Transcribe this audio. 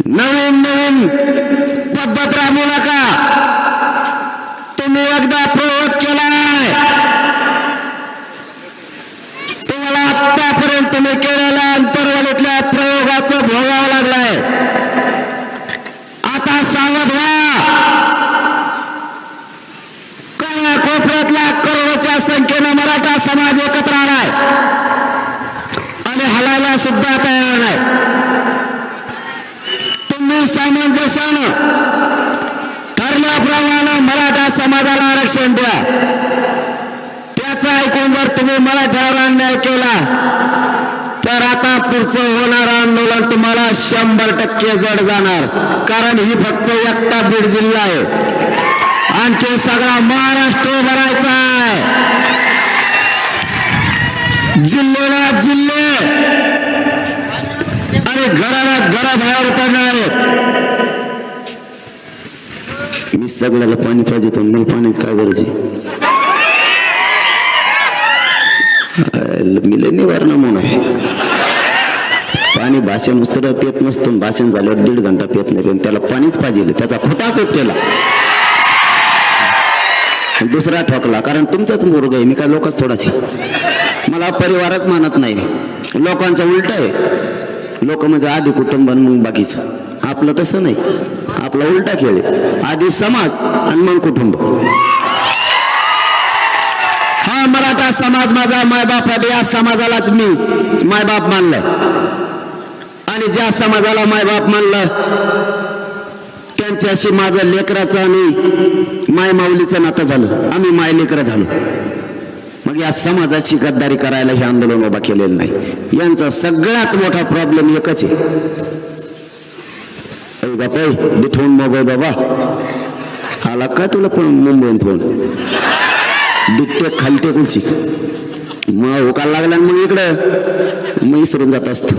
नवीन नवीन पद्धत राबू नका. तुम्ही एकदा प्रयोग केला नाही. तुम्हाला आतापर्यंत तुम्ही केलेल्या अंतर्वलीतल्या प्रयोगाचं भोगावं लागलाय. आता सावध व्हा. कळ्या कोपऱ्यातल्या करोडच्या संख्येनं मराठा समाज एकत्र आलाय. आणि हलायला सुद्धा तयार तुम्ही सामंजस्यानं ठरल्याप्रमाणे मराठा समाजाला आरक्षण द्या. त्याचं ऐकून जर तुम्ही मराठ्यावर अन्याय केला तर आता पुढचं होणारं आंदोलन तुम्हाला शंभर टक्के जड जाणार. कारण ही फक्त एकटा बीड जिल्हा आहे. आणखी सगळा महाराष्ट्र भरायचा आहे. जिल्ह्याला जिल्हे. आणि घराला घराबाहेर पडणार मी सगळ्याला पाणी पाहिजे तर मला पाण्याची काय गरज आहे? आयला मी निवारण म्हणून आहे. पाणी भाषण उसरं पेत नसतो भाषण झाल्यावर दीड घंटा पेत नाही पण त्याला पाणीच पाहिजे त्याचा खोटाच उपटेला केला दुसरा ठोकला कारण तुमचाच मुर्ग आहे मी काय लोकच थोडाच मला परिवारच मानत नाही. लोकांचा उलट आहे. लोक म्हणजे आधी कुटुंब आणि मग बाकीचं. आपलं तसं नाही. आपला उलटा खेळ आधी समाज आणि मग कुटुंब. हा मराठा समाज माझा मायबाप आहे. या समाजालाच मी मायबाप मानलाय. आणि ज्या समाजाला मायबाप मानलं त्यांच्याशी माझं लेकराचं आणि माय माऊलीचं नातं झालं. आम्ही माय लेकरं झालो. मग या समाजाची गद्दारी करायला हे आंदोलन उभा केलेलं नाही. यांचा सगळ्यात मोठा प्रॉब्लेम एकच आहे. अरे दिठवून दे मोबाईल बाबा. आला का तुला पण मुंबईहून फोन? दिट्टे खालटे कुशी मग उकाल लागला मग इकडं. मग इसरून जात असतो.